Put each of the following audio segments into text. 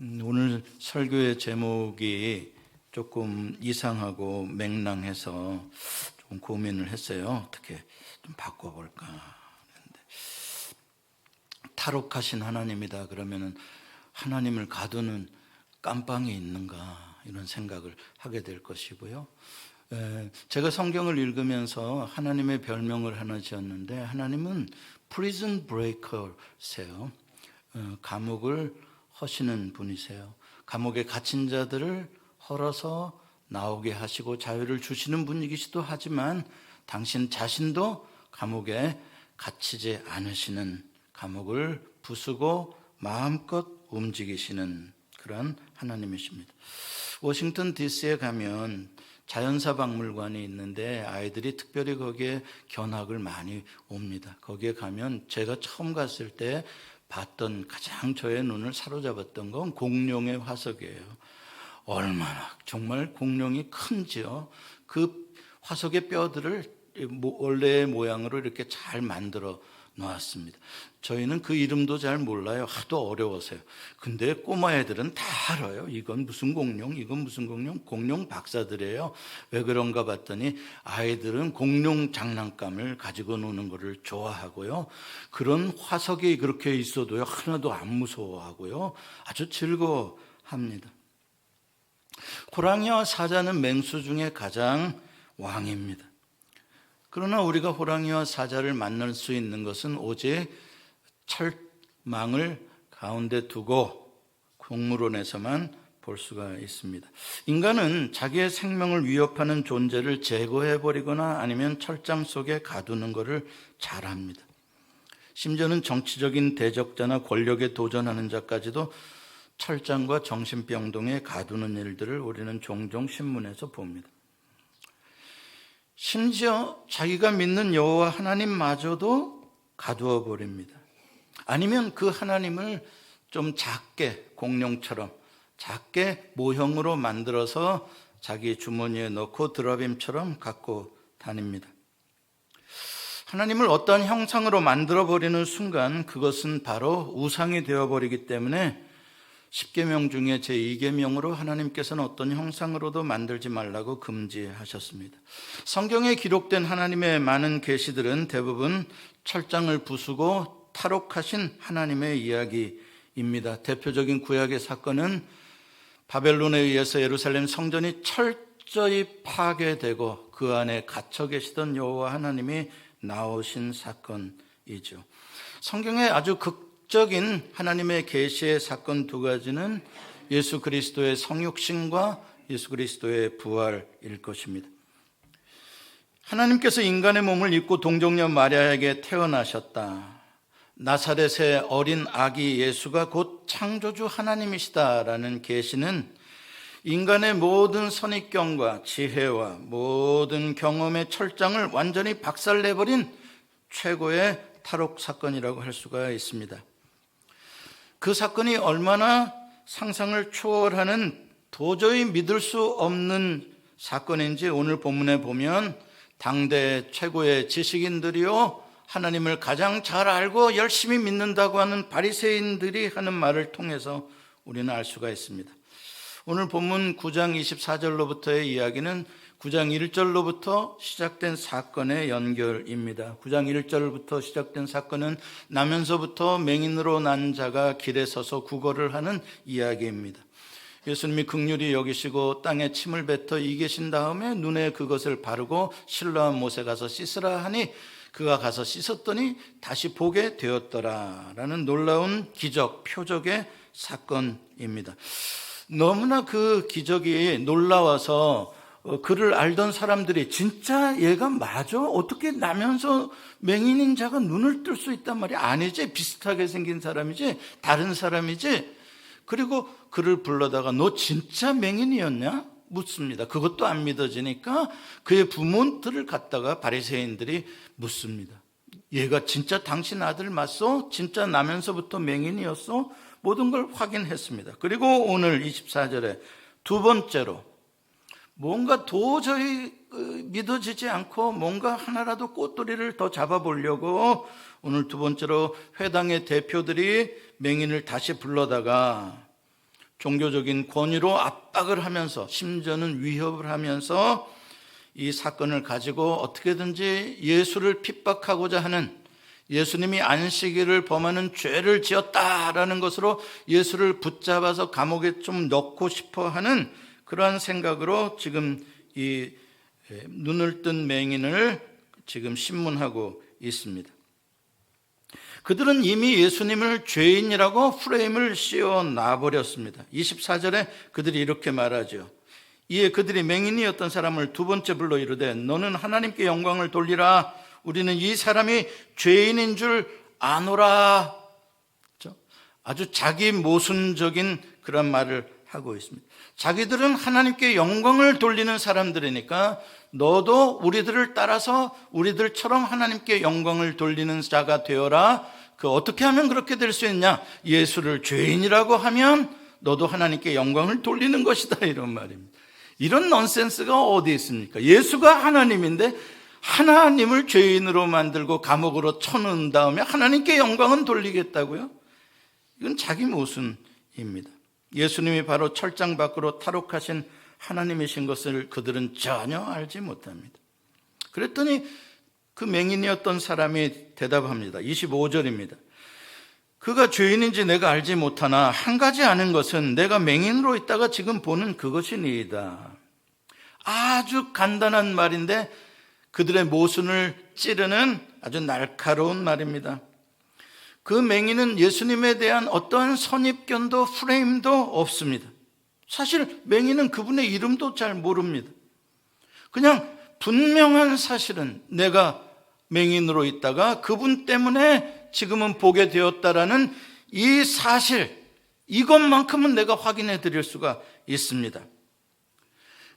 음, 오늘 설교의 제목이 조금 이상하고 맹랑해서 좀 고민을 했어요. 어떻게 좀 바꿔볼까 했는데 탈옥하신 하나님이다 그러면은 하나님을 가두는 깜빵이 있는가 이런 생각을 하게 될 것이고요. 에, 제가 성경을 읽으면서 하나님의 별명을 하나 지었는데 하나님은 프리즌 브레이커세요. 어, 감옥을 허시는 분이세요. 감옥에 갇힌 자들을 헐어서 나오게 하시고 자유를 주시는 분이기도 하지만 당신 자신도 감옥에 갇히지 않으시는 감옥을 부수고 마음껏 움직이시는 그런 하나님이십니다. 워싱턴 DC에 가면 자연사 박물관이 있는데 아이들이 특별히 거기에 견학을 많이 옵니다. 거기에 가면 제가 처음 갔을 때 봤던 가장 저의 눈을 사로잡았던 건 공룡의 화석이에요. 얼마나 정말 공룡이 큰지요. 그 화석의 뼈들을 원래의 모양으로 이렇게 잘 만들어 놓았습니다. 저희는 그 이름도 잘 몰라요. 하도 어려워서요. 근데 꼬마 애들은 다 알아요. 이건 무슨 공룡, 이건 무슨 공룡, 공룡 박사들이에요. 왜 그런가 봤더니 아이들은 공룡 장난감을 가지고 노는 것을 좋아하고요. 그런 화석이 그렇게 있어도요. 하나도 안 무서워하고요. 아주 즐거워합니다. 호랑이와 사자는 맹수 중에 가장 왕입니다. 그러나 우리가 호랑이와 사자를 만날 수 있는 것은 오직 철망을 가운데 두고 동물원에서만 볼 수가 있습니다. 인간은 자기의 생명을 위협하는 존재를 제거해 버리거나 아니면 철장 속에 가두는 것을 잘합니다. 심지어는 정치적인 대적자나 권력에 도전하는 자까지도 철장과 정신병동에 가두는 일들을 우리는 종종 신문에서 봅니다. 심지어 자기가 믿는 여호와 하나님마저도 가두어 버립니다. 아니면 그 하나님을 좀 작게 공룡처럼 작게 모형으로 만들어서 자기 주머니에 넣고 드라빔처럼 갖고 다닙니다. 하나님을 어떤 형상으로 만들어 버리는 순간 그것은 바로 우상이 되어 버리기 때문에 10계명 중에 제2계명으로 하나님께서는 어떤 형상으로도 만들지 말라고 금지하셨습니다. 성경에 기록된 하나님의 많은 계시들은 대부분 철장을 부수고 탈옥하신 하나님의 이야기입니다. 대표적인 구약의 사건은 바벨론에 의해서 예루살렘 성전이 철저히 파괴되고 그 안에 갇혀 계시던 여호와 하나님이 나오신 사건이죠. 성경에 아주 극 적인 하나님의 계시의 사건 두 가지는 예수 그리스도의 성육신과 예수 그리스도의 부활일 것입니다. 하나님께서 인간의 몸을 입고 동정녀 마리아에게 태어나셨다. 나사렛의 어린 아기 예수가 곧 창조주 하나님이시다라는 계시는 인간의 모든 선입견과 지혜와 모든 경험의 철장을 완전히 박살내버린 최고의 탈옥 사건이라고 할 수가 있습니다. 그 사건이 얼마나 상상을 초월하는 도저히 믿을 수 없는 사건인지 오늘 본문에 보면 당대 최고의 지식인들이요 하나님을 가장 잘 알고 열심히 믿는다고 하는 바리새인들이 하는 말을 통해서 우리는 알 수가 있습니다. 오늘 본문 9장 24절로부터의 이야기는 9장 1절로부터 시작된 사건의 연결입니다. 9장 1절부터 시작된 사건은 나면서부터 맹인으로 난 자가 길에 서서 구걸을 하는 이야기입니다. 예수님이 극률이 여기시고 땅에 침을 뱉어 이계신 다음에 눈에 그것을 바르고 신라한 못에 가서 씻으라 하니 그가 가서 씻었더니 다시 보게 되었더라라는 놀라운 기적 표적의 사건입니다. 너무나 그 기적이 놀라워서 어, 그를 알던 사람들이 진짜 얘가 맞아? 어떻게 나면서 맹인인 자가 눈을 뜰 수 있단 말이야? 아니지. 비슷하게 생긴 사람이지. 다른 사람이지. 그리고 그를 불러다가 너 진짜 맹인이었냐? 묻습니다. 그것도 안 믿어지니까 그의 부모들을 갖다가 바리새인들이 묻습니다. 얘가 진짜 당신 아들 맞소? 진짜 나면서부터 맹인이었어? 모든 걸 확인했습니다. 그리고 오늘 24절에 두 번째로 뭔가 도저히 믿어지지 않고 뭔가 하나라도 꽃돌이를 더 잡아보려고 오늘 두 번째로 회당의 대표들이 맹인을 다시 불러다가 종교적인 권위로 압박을 하면서 심지어는 위협을 하면서 이 사건을 가지고 어떻게든지 예수를 핍박하고자 하는 예수님이 안식일을 범하는 죄를 지었다라는 것으로 예수를 붙잡아서 감옥에 좀 넣고 싶어 하는 그러한 생각으로 지금 이 눈을 뜬 맹인을 지금 신문하고 있습니다. 그들은 이미 예수님을 죄인이라고 프레임을 씌워 놔버렸습니다. 24절에 그들이 이렇게 말하죠. 이에 그들이 맹인이었던 사람을 두 번째 불러 이르되 너는 하나님께 영광을 돌리라 우리는 이 사람이 죄인인 줄 아노라 아주 자기 모순적인 그런 말을 하고 있습니다. 자기들은 하나님께 영광을 돌리는 사람들이니까 너도 우리들을 따라서 우리들처럼 하나님께 영광을 돌리는 자가 되어라. 그 어떻게 하면 그렇게 될 수 있냐? 예수를 죄인이라고 하면 너도 하나님께 영광을 돌리는 것이다 이런 말입니다. 이런 넌센스가 어디 있습니까? 예수가 하나님인데 하나님을 죄인으로 만들고 감옥으로 쳐넣은 다음에 하나님께 영광은 돌리겠다고요? 이건 자기 모순입니다. 예수님이 바로 철장 밖으로 탈옥하신 하나님이신 것을 그들은 전혀 알지 못합니다. 그랬더니 그 맹인이었던 사람이 대답합니다. 25절입니다. 그가 죄인인지 내가 알지 못하나 한 가지 아는 것은 내가 맹인으로 있다가 지금 보는 그것이니이다. 아주 간단한 말인데 그들의 모순을 찌르는 아주 날카로운 말입니다. 그 맹인은 예수님에 대한 어떠한 선입견도 프레임도 없습니다. 사실 맹인은 그분의 이름도 잘 모릅니다. 그냥 분명한 사실은 내가 맹인으로 있다가 그분 때문에 지금은 보게 되었다라는 이 사실, 이것만큼은 내가 확인해 드릴 수가 있습니다.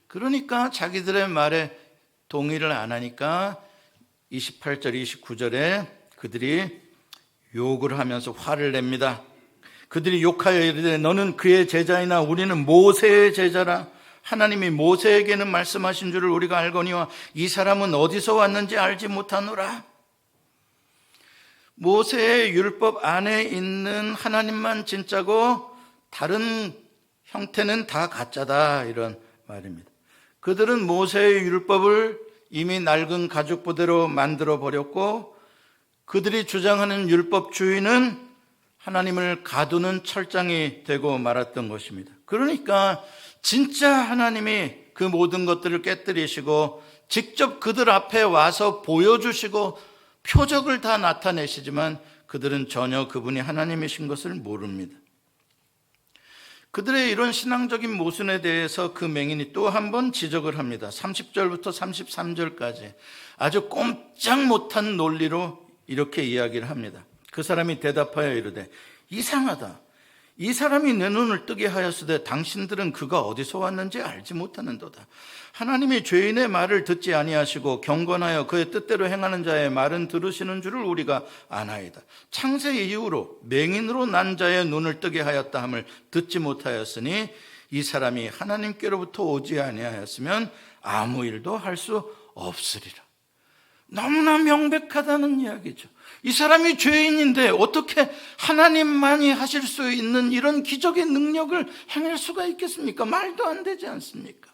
그러니까 자기들의 말에 동의를 안 하니까 28절, 29절에 그들이 욕을 하면서 화를 냅니다. 그들이 욕하여 이르되 너는 그의 제자이나 우리는 모세의 제자라. 하나님이 모세에게는 말씀하신 줄을 우리가 알거니와 이 사람은 어디서 왔는지 알지 못하노라. 모세의 율법 안에 있는 하나님만 진짜고 다른 형태는 다 가짜다 이런 말입니다. 그들은 모세의 율법을 이미 낡은 가죽 부대로 만들어 버렸고 그들이 주장하는 율법주의는 하나님을 가두는 철장이 되고 말았던 것입니다. 그러니까 진짜 하나님이 그 모든 것들을 깨뜨리시고 직접 그들 앞에 와서 보여주시고 표적을 다 나타내시지만 그들은 전혀 그분이 하나님이신 것을 모릅니다. 그들의 이런 신앙적인 모순에 대해서 그 맹인이 또 한 번 지적을 합니다. 30절부터 33절까지 아주 꼼짝 못한 논리로 이렇게 이야기를 합니다. 그 사람이 대답하여 이르되 이상하다. 이 사람이 내 눈을 뜨게 하였으되 당신들은 그가 어디서 왔는지 알지 못하는도다. 하나님이 죄인의 말을 듣지 아니하시고 경건하여 그의 뜻대로 행하는 자의 말은 들으시는 줄을 우리가 아나이다. 창세 이후로 맹인으로 난 자의 눈을 뜨게 하였다 함을 듣지 못하였으니 이 사람이 하나님께로부터 오지 아니하였으면 아무 일도 할 수 없으리라. 너무나 명백하다는 이야기죠. 이 사람이 죄인인데 어떻게 하나님만이 하실 수 있는 이런 기적의 능력을 행할 수가 있겠습니까? 말도 안 되지 않습니까?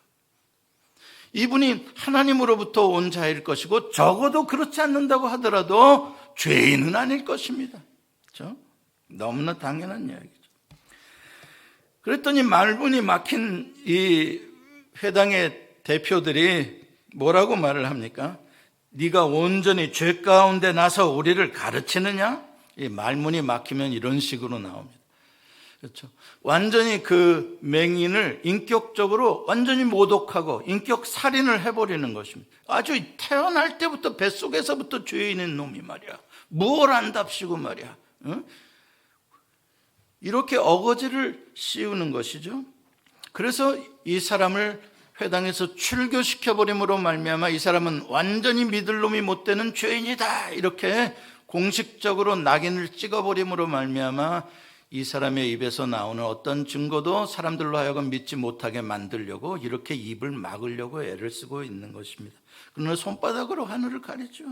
이분이 하나님으로부터 온 자일 것이고 적어도 그렇지 않는다고 하더라도 죄인은 아닐 것입니다. 그렇죠? 너무나 당연한 이야기죠. 그랬더니 말문이 막힌 이 회당의 대표들이 뭐라고 말을 합니까? 네가 온전히 죄 가운데 나서 우리를 가르치느냐? 이 말문이 막히면 이런 식으로 나옵니다. 그렇죠. 완전히 그 맹인을 인격적으로 완전히 모독하고 인격 살인을 해버리는 것입니다. 아주 태어날 때부터 뱃속에서부터 죄인인 놈이 말이야. 뭘 안답시고 말이야. 응? 이렇게 어거지를 씌우는 것이죠. 그래서 이 사람을 회당에서 출교시켜 버림으로 말미암아 이 사람은 완전히 믿을 놈이 못 되는 죄인이다 이렇게 공식적으로 낙인을 찍어 버림으로 말미암아 이 사람의 입에서 나오는 어떤 증거도 사람들로 하여금 믿지 못하게 만들려고 이렇게 입을 막으려고 애를 쓰고 있는 것입니다. 그러나 손바닥으로 하늘을 가리죠.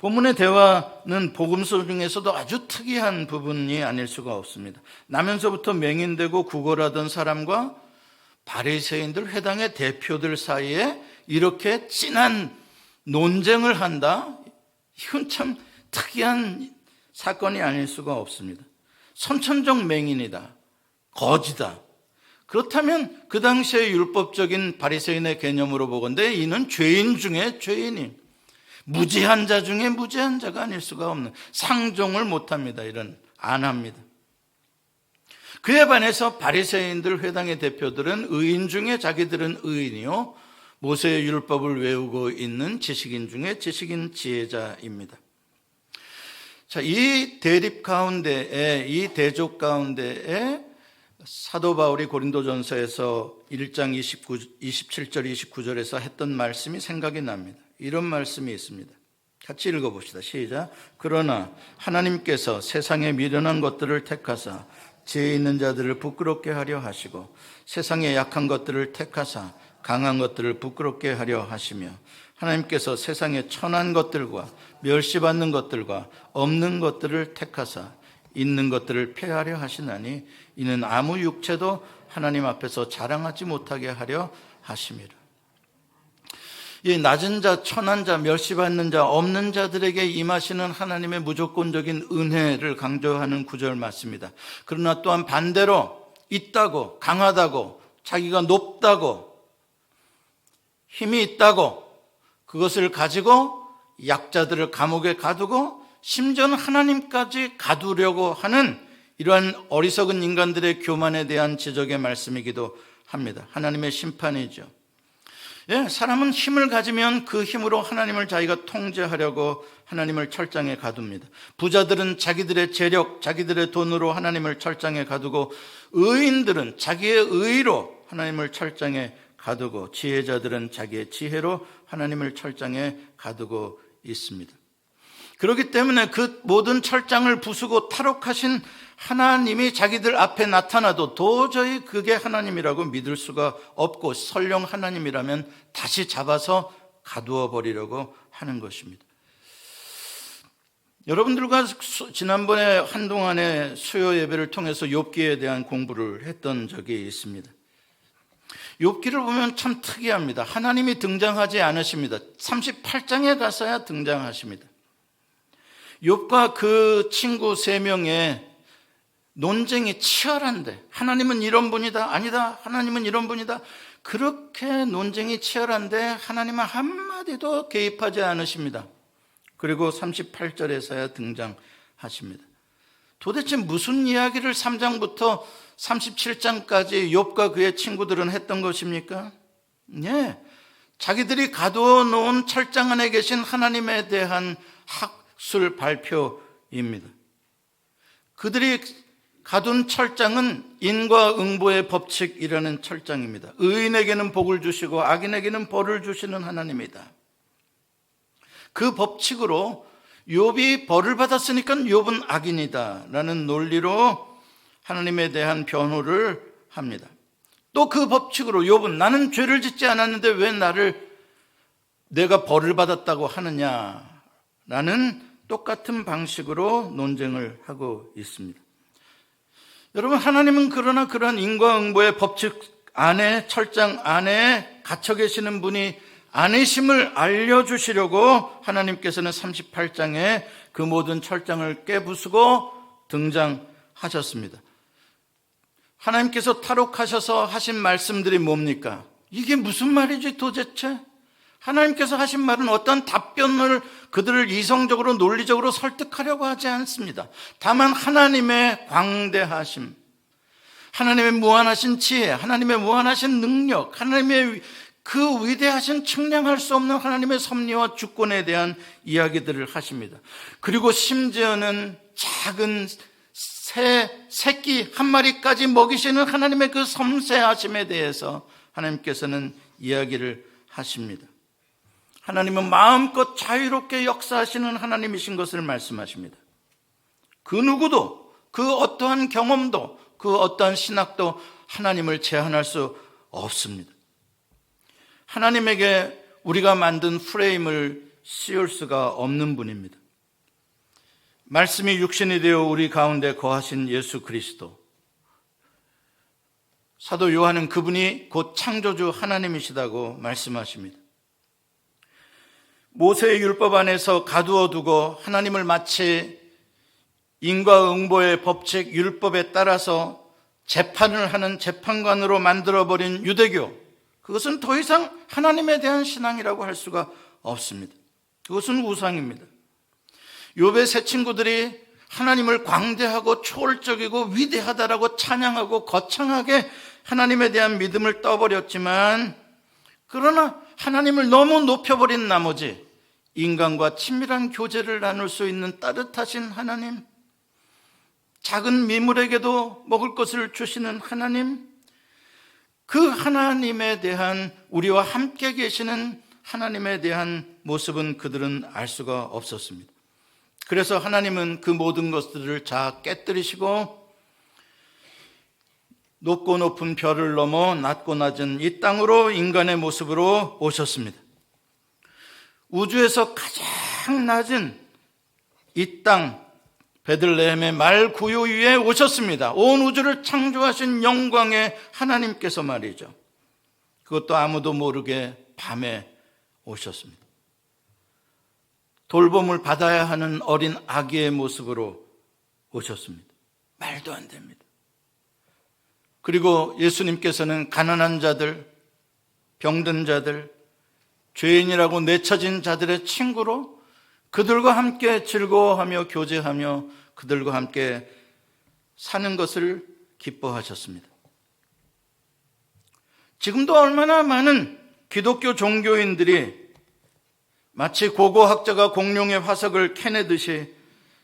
본문의 대화는 복음서 중에서도 아주 특이한 부분이 아닐 수가 없습니다. 나면서부터 맹인되고 구걸하던 사람과 바리새인들 회당의 대표들 사이에 이렇게 진한 논쟁을 한다. 이건 참 특이한 사건이 아닐 수가 없습니다. 선천적 맹인이다. 거지다. 그렇다면 그 당시의 율법적인 바리새인의 개념으로 보건대 이는 죄인 중에 죄인이 무지한 자 중에 무지한 자가 아닐 수가 없는 상종을 못합니다. 이런 안 합니다. 그에 반해서 바리새인들 회당의 대표들은 의인 중에 자기들은 의인이요 모세의 율법을 외우고 있는 지식인 중에 지식인 지혜자입니다. 자, 이 대립 가운데에 이 대조 가운데에 사도 바울이 고린도전서에서 1장 29, 27절 29절에서 했던 말씀이 생각이 납니다. 이런 말씀이 있습니다. 같이 읽어봅시다. 시작. 그러나 하나님께서 세상에 미련한 것들을 택하사 죄 있는 자들을 부끄럽게 하려 하시고 세상에 약한 것들을 택하사 강한 것들을 부끄럽게 하려 하시며 하나님께서 세상에 천한 것들과 멸시받는 것들과 없는 것들을 택하사 있는 것들을 폐하려 하시나니 이는 아무 육체도 하나님 앞에서 자랑하지 못하게 하려 하심이라. 이 낮은 자, 천한 자, 멸시받는 자, 없는 자들에게 임하시는 하나님의 무조건적인 은혜를 강조하는 구절 맞습니다. 그러나 또한 반대로 있다고, 강하다고, 자기가 높다고, 힘이 있다고, 그것을 가지고 약자들을 감옥에 가두고 심지어는 하나님까지 가두려고 하는 이러한 어리석은 인간들의 교만에 대한 지적의 말씀이기도 합니다. 하나님의 심판이죠. 예, 사람은 힘을 가지면 그 힘으로 하나님을 자기가 통제하려고 하나님을 철장에 가둡니다. 부자들은 자기들의 재력, 자기들의 돈으로 하나님을 철장에 가두고 의인들은 자기의 의로 하나님을 철장에 가두고 지혜자들은 자기의 지혜로 하나님을 철장에 가두고 있습니다. 그렇기 때문에 그 모든 철장을 부수고 탈옥하신 하나님이 자기들 앞에 나타나도 도저히 그게 하나님이라고 믿을 수가 없고 설령 하나님이라면 다시 잡아서 가두어 버리려고 하는 것입니다. 여러분들과 지난번에 한동안의 수요 예배를 통해서 욥기에 대한 공부를 했던 적이 있습니다. 욥기를 보면 참 특이합니다. 하나님이 등장하지 않으십니다. 38장에 가서야 등장하십니다. 욥과 그 친구 세 명의 논쟁이 치열한데 하나님은 이런 분이다 아니다 하나님은 이런 분이다 그렇게 논쟁이 치열한데 하나님은 한마디도 개입하지 않으십니다. 그리고 38절에서야 등장하십니다. 도대체 무슨 이야기를 3장부터 37장까지 욥과 그의 친구들은 했던 것입니까? 예. 자기들이 가두어 놓은 철장 안에 계신 하나님에 대한 학술 발표입니다. 그들이 가둔 철장은 인과 응보의 법칙이라는 철장입니다. 의인에게는 복을 주시고 악인에게는 벌을 주시는 하나님이다. 그 법칙으로 욥이 벌을 받았으니까 욥은 악인이다라는 논리로 하나님에 대한 변호를 합니다. 또 그 법칙으로 욥은 나는 죄를 짓지 않았는데 왜 나를 내가 벌을 받았다고 하느냐라는 똑같은 방식으로 논쟁을 하고 있습니다. 여러분 하나님은 그러나 그런 인과응보의 법칙 안에 철장 안에 갇혀 계시는 분이 아니심을 알려주시려고 하나님께서는 38장에 그 모든 철장을 깨부수고 등장하셨습니다. 하나님께서 탈옥하셔서 하신 말씀들이 뭡니까? 이게 무슨 말이지 도대체? 하나님께서 하신 말은 어떤 답변을 그들을 이성적으로 논리적으로 설득하려고 하지 않습니다. 다만 하나님의 광대하심, 하나님의 무한하신 지혜, 하나님의 무한하신 능력, 하나님의 그 위대하신 측량할 수 없는 하나님의 섭리와 주권에 대한 이야기들을 하십니다. 그리고 심지어는 작은 새 새끼 한 마리까지 먹이시는 하나님의 그 섬세하심에 대해서 하나님께서는 이야기를 하십니다. 하나님은 마음껏 자유롭게 역사하시는 하나님이신 것을 말씀하십니다. 그 누구도 그 어떠한 경험도 그 어떠한 신학도 하나님을 제한할 수 없습니다. 하나님에게 우리가 만든 프레임을 씌울 수가 없는 분입니다. 말씀이 육신이 되어 우리 가운데 거하신 예수 그리스도. 사도 요한은 그분이 곧 창조주 하나님이시다고 말씀하십니다. 모세의 율법 안에서 가두어 두고 하나님을 마치 인과응보의 법칙 율법에 따라서 재판을 하는 재판관으로 만들어버린 유대교. 그것은 더 이상 하나님에 대한 신앙이라고 할 수가 없습니다. 그것은 우상입니다. 요배 새 친구들이 하나님을 광대하고 초월적이고 위대하다라고 찬양하고 거창하게 하나님에 대한 믿음을 떠버렸지만 그러나 하나님을 너무 높여버린 나머지 인간과 친밀한 교제를 나눌 수 있는 따뜻하신 하나님, 작은 미물에게도 먹을 것을 주시는 하나님, 그 하나님에 대한 우리와 함께 계시는 하나님에 대한 모습은 그들은 알 수가 없었습니다. 그래서 하나님은 그 모든 것들을 다 깨뜨리시고 높고 높은 별을 넘어 낮고 낮은 이 땅으로 인간의 모습으로 오셨습니다. 우주에서 가장 낮은 이 땅 베들레헴의 말 구유 위에 오셨습니다. 온 우주를 창조하신 영광의 하나님께서 말이죠. 그것도 아무도 모르게 밤에 오셨습니다. 돌봄을 받아야 하는 어린 아기의 모습으로 오셨습니다. 말도 안 됩니다. 그리고 예수님께서는 가난한 자들, 병든 자들, 죄인이라고 내쳐진 자들의 친구로 그들과 함께 즐거워하며 교제하며 그들과 함께 사는 것을 기뻐하셨습니다. 지금도 얼마나 많은 기독교 종교인들이 마치 고고학자가 공룡의 화석을 캐내듯이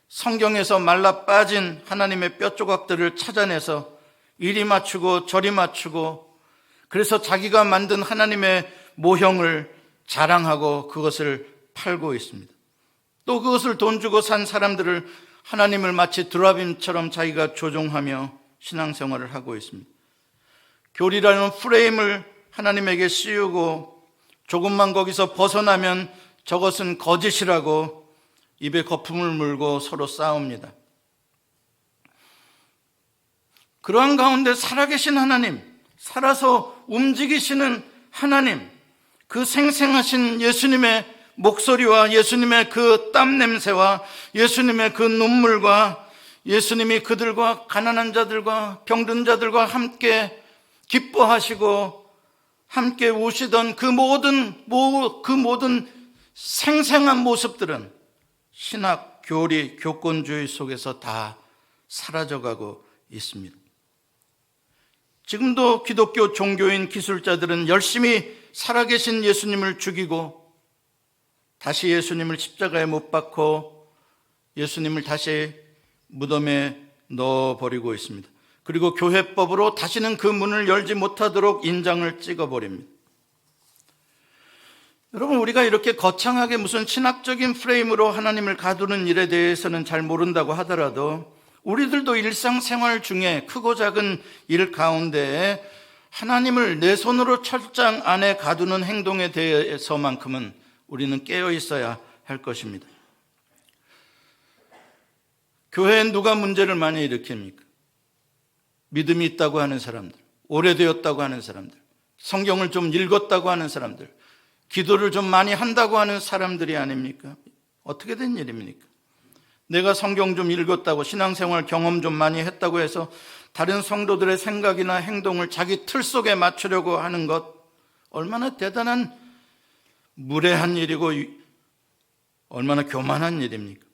성경에서 말라 빠진 하나님의 뼈 조각들을 찾아내서 이리 맞추고 저리 맞추고 그래서 자기가 만든 하나님의 모형을 자랑하고 그것을 팔고 있습니다. 또 그것을 돈 주고 산 사람들을 하나님을 마치 드라빔처럼 자기가 조종하며 신앙생활을 하고 있습니다. 교리라는 프레임을 하나님에게 씌우고 조금만 거기서 벗어나면 저것은 거짓이라고 입에 거품을 물고 서로 싸웁니다. 그러한 가운데 살아계신 하나님, 살아서 움직이시는 하나님, 그 생생하신 예수님의 목소리와 예수님의 그 땀 냄새와 예수님의 그 눈물과 예수님이 그들과 가난한 자들과 병든 자들과 함께 기뻐하시고 함께 우시던 그 모든 그 모든 생생한 모습들은 신학, 교리, 교권주의 속에서 다 사라져가고 있습니다. 지금도 기독교 종교인 기술자들은 열심히 살아계신 예수님을 죽이고 다시 예수님을 십자가에 못 박고 예수님을 다시 무덤에 넣어버리고 있습니다. 그리고 교회법으로 다시는 그 문을 열지 못하도록 인장을 찍어버립니다. 여러분, 우리가 이렇게 거창하게 무슨 신학적인 프레임으로 하나님을 가두는 일에 대해서는 잘 모른다고 하더라도 우리들도 일상생활 중에 크고 작은 일 가운데 하나님을 내 손으로 철장 안에 가두는 행동에 대해서만큼은 우리는 깨어 있어야 할 것입니다. 교회엔 누가 문제를 많이 일으킵니까? 믿음이 있다고 하는 사람들, 오래되었다고 하는 사람들, 성경을 좀 읽었다고 하는 사람들, 기도를 좀 많이 한다고 하는 사람들이 아닙니까? 어떻게 된 일입니까? 내가 성경 좀 읽었다고 신앙생활 경험 좀 많이 했다고 해서 다른 성도들의 생각이나 행동을 자기 틀 속에 맞추려고 하는 것 얼마나 대단한 무례한 일이고 얼마나 교만한 일입니까?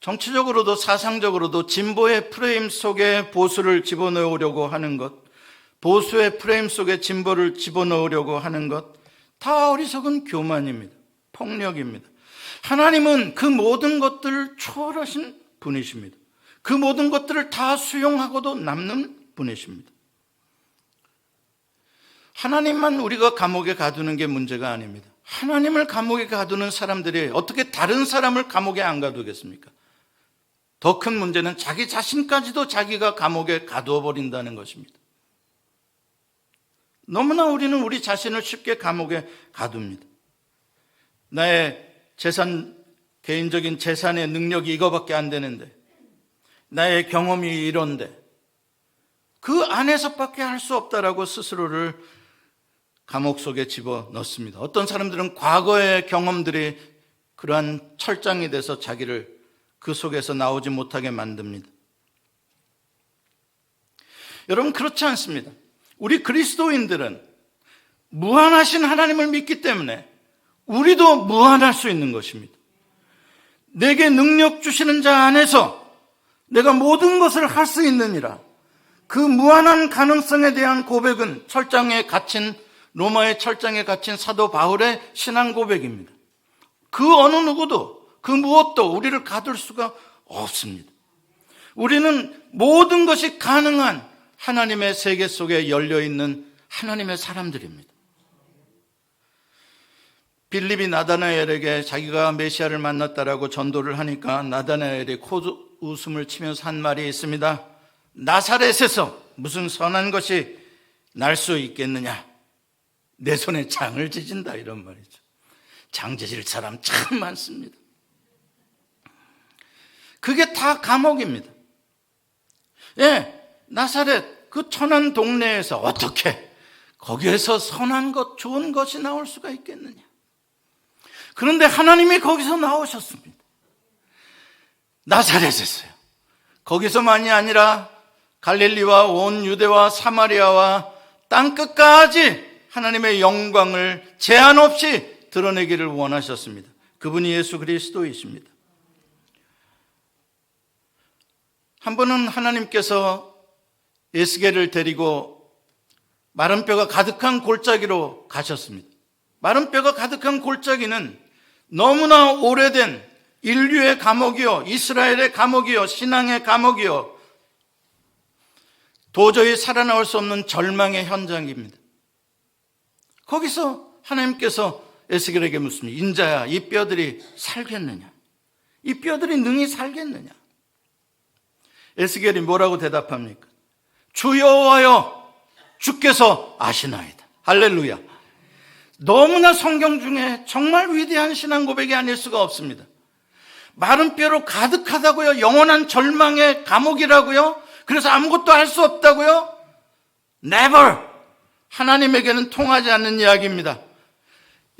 정치적으로도 사상적으로도 진보의 프레임 속에 보수를 집어넣으려고 하는 것, 보수의 프레임 속에 진보를 집어넣으려고 하는 것, 다 어리석은 교만입니다. 폭력입니다. 하나님은 그 모든 것들을 초월하신 분이십니다. 그 모든 것들을 다 수용하고도 남는 분이십니다. 하나님만 우리가 감옥에 가두는 게 문제가 아닙니다. 하나님을 감옥에 가두는 사람들이 어떻게 다른 사람을 감옥에 안 가두겠습니까? 더 큰 문제는 자기 자신까지도 자기가 감옥에 가두어 버린다는 것입니다. 너무나 우리는 우리 자신을 쉽게 감옥에 가둡니다. 나의 재산, 개인적인 재산의 능력이 이거밖에 안 되는데, 나의 경험이 이런데, 그 안에서밖에 할 수 없다라고 스스로를 감옥 속에 집어 넣습니다. 어떤 사람들은 과거의 경험들이 그러한 철장이 돼서 자기를 그 속에서 나오지 못하게 만듭니다. 여러분, 그렇지 않습니다. 우리 그리스도인들은 무한하신 하나님을 믿기 때문에 우리도 무한할 수 있는 것입니다. 내게 능력 주시는 자 안에서 내가 모든 것을 할 수 있느니라. 그 무한한 가능성에 대한 고백은 철장에 갇힌 로마의 철장에 갇힌 사도 바울의 신앙 고백입니다. 그 어느 누구도 그 무엇도 우리를 가둘 수가 없습니다. 우리는 모든 것이 가능한 하나님의 세계 속에 열려 있는 하나님의 사람들입니다. 빌립이 나다나엘에게 자기가 메시아를 만났다라고 전도를 하니까 나다나엘이 코 웃음을 치면서 한 말이 있습니다. 나사렛에서 무슨 선한 것이 날 수 있겠느냐? 내 손에 장을 지진다 이런 말이죠. 장 지질 사람 참 많습니다. 그게 다 감옥입니다. 예, 나사렛 그 천한 동네에서 어떻게 거기에서 선한 것, 좋은 것이 나올 수가 있겠느냐? 그런데 하나님이 거기서 나오셨습니다. 나사렛에서요. 거기서만이 아니라 갈릴리와 온 유대와 사마리아와 땅 끝까지 하나님의 영광을 제한 없이 드러내기를 원하셨습니다. 그분이 예수 그리스도이십니다. 한 번은 하나님께서 에스겔을 데리고 마른 뼈가 가득한 골짜기로 가셨습니다. 마른 뼈가 가득한 골짜기는 너무나 오래된 인류의 감옥이요, 이스라엘의 감옥이요, 신앙의 감옥이요, 도저히 살아나올 수 없는 절망의 현장입니다. 거기서 하나님께서 에스겔에게 묻습니다. 인자야, 이 뼈들이 살겠느냐? 이 뼈들이 능히 살겠느냐? 에스겔이 뭐라고 대답합니까? 주여와여 주께서 아시나이다. 할렐루야. 너무나 성경 중에 정말 위대한 신앙 고백이 아닐 수가 없습니다. 마른 뼈로 가득하다고요? 영원한 절망의 감옥이라고요? 그래서 아무것도 할 수 없다고요? Never! 하나님에게는 통하지 않는 이야기입니다.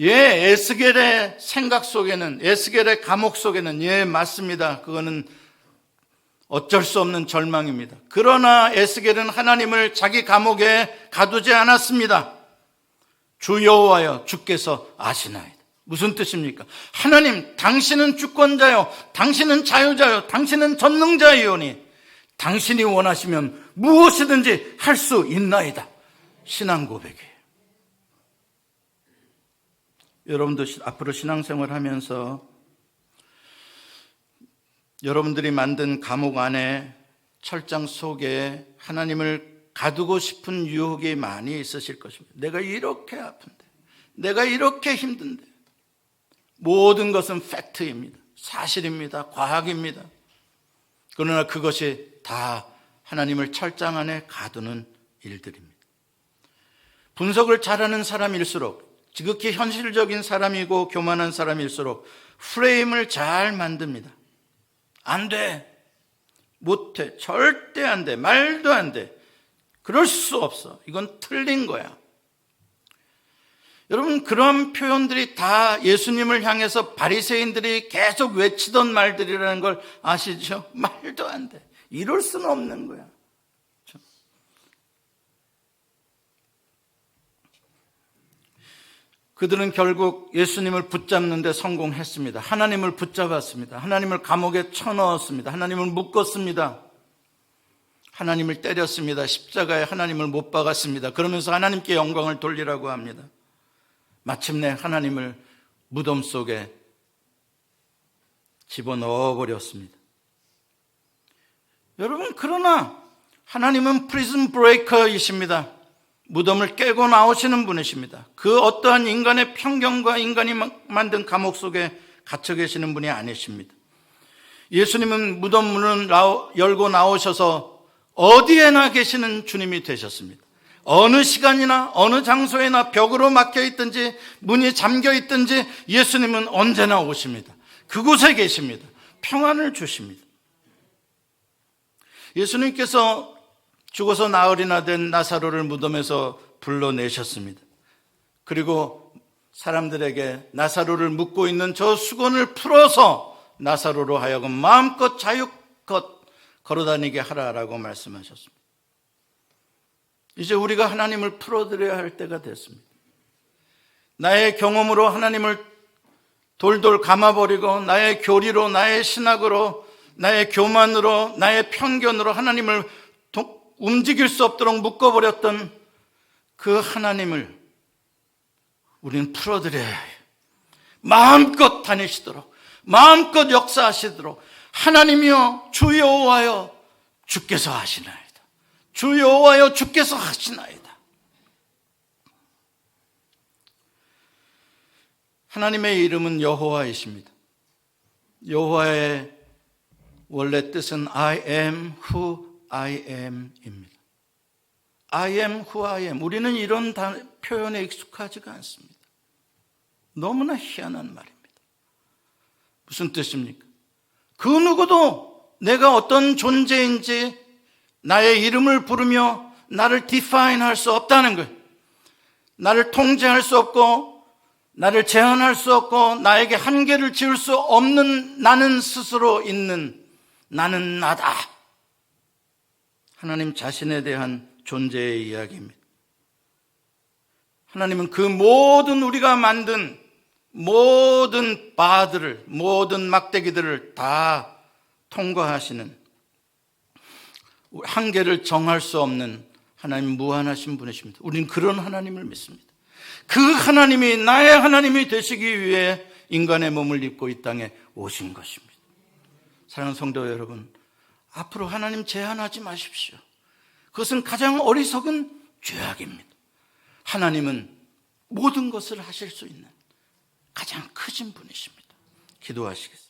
예, 에스겔의 생각 속에는, 에스겔의 감옥 속에는, 예, 맞습니다. 그거는 어쩔 수 없는 절망입니다. 그러나 에스겔은 하나님을 자기 감옥에 가두지 않았습니다. 주 여호와여 주께서 아시나이다. 무슨 뜻입니까? 하나님, 당신은 주권자요, 당신은 자유자요, 당신은 전능자이오니 당신이 원하시면 무엇이든지 할 수 있나이다. 신앙 고백이에요. 여러분도 앞으로 신앙생활 하면서 여러분들이 만든 감옥 안에 철장 속에 하나님을 가두고 싶은 유혹이 많이 있으실 것입니다. 내가 이렇게 아픈데, 내가 이렇게 힘든데, 모든 것은 팩트입니다. 사실입니다. 과학입니다. 그러나 그것이 다 하나님을 철장 안에 가두는 일들입니다. 분석을 잘하는 사람일수록 지극히 현실적인 사람이고 교만한 사람일수록 프레임을 잘 만듭니다. 안 돼. 못 해. 절대 안 돼. 말도 안 돼. 그럴 수 없어. 이건 틀린 거야. 여러분 그런 표현들이 다 예수님을 향해서 바리새인들이 계속 외치던 말들이라는 걸 아시죠? 말도 안 돼. 이럴 수는 없는 거야. 그들은 결국 예수님을 붙잡는데 성공했습니다. 하나님을 붙잡았습니다. 하나님을 감옥에 쳐넣었습니다. 하나님을 묶었습니다. 하나님을 때렸습니다. 십자가에 하나님을 못 박았습니다. 그러면서 하나님께 영광을 돌리라고 합니다. 마침내 하나님을 무덤 속에 집어넣어 버렸습니다. 여러분, 그러나 하나님은 프리즌 브레이커이십니다. 무덤을 깨고 나오시는 분이십니다. 그 어떠한 인간의 편견과 인간이 만든 감옥 속에 갇혀 계시는 분이 아니십니다. 예수님은 무덤 문을 열고 나오셔서 어디에나 계시는 주님이 되셨습니다. 어느 시간이나 어느 장소에나 벽으로 막혀 있든지 문이 잠겨 있든지 예수님은 언제나 오십니다. 그곳에 계십니다. 평안을 주십니다. 예수님께서 죽어서 나흘이나 된 나사로를 무덤에서 불러내셨습니다. 그리고 사람들에게 나사로를 묻고 있는 저 수건을 풀어서 나사로로 하여금 마음껏 자유껏 걸어다니게 하라라고 말씀하셨습니다. 이제 우리가 하나님을 풀어드려야 할 때가 됐습니다. 나의 경험으로 하나님을 돌돌 감아버리고 나의 교리로 나의 신학으로 나의 교만으로 나의 편견으로 하나님을 도- 움직일 수 없도록 묶어버렸던 그 하나님을 우리는 풀어드려야 해요. 마음껏 다니시도록 마음껏 역사하시도록 하나님이여 주 여호와여 주께서 하시나이다. 주 여호와여 주께서 하시나이다. 하나님의 이름은 여호와이십니다. 여호와의 원래 뜻은 I am who I am입니다. I am who I am. 우리는 이런 다- 표현에 익숙하지가 않습니다. 너무나 희한한 말입니다. 무슨 뜻입니까? 그 누구도 내가 어떤 존재인지 나의 이름을 부르며 나를 define 할수 없다는 거예요. 나를 통제할 수 없고 나를 제한할 수 없고 나에게 한계를 지을 수 없는 나는 스스로 있는 나는 나다. 하나님 자신에 대한 존재의 이야기입니다. 하나님은 그 모든 우리가 만든 모든 바들을, 모든 막대기들을 다 통과하시는 한계를 정할 수 없는 하나님 무한하신 분이십니다. 우리는 그런 하나님을 믿습니다. 그 하나님이 나의 하나님이 되시기 위해 인간의 몸을 입고 이 땅에 오신 것입니다. 사랑하는 성도 여러분, 앞으로 하나님 제한하지 마십시오. 그것은 가장 어리석은 죄악입니다. 하나님은 모든 것을 하실 수 있는 가장 크신 분이십니다. 기도하시겠습니다.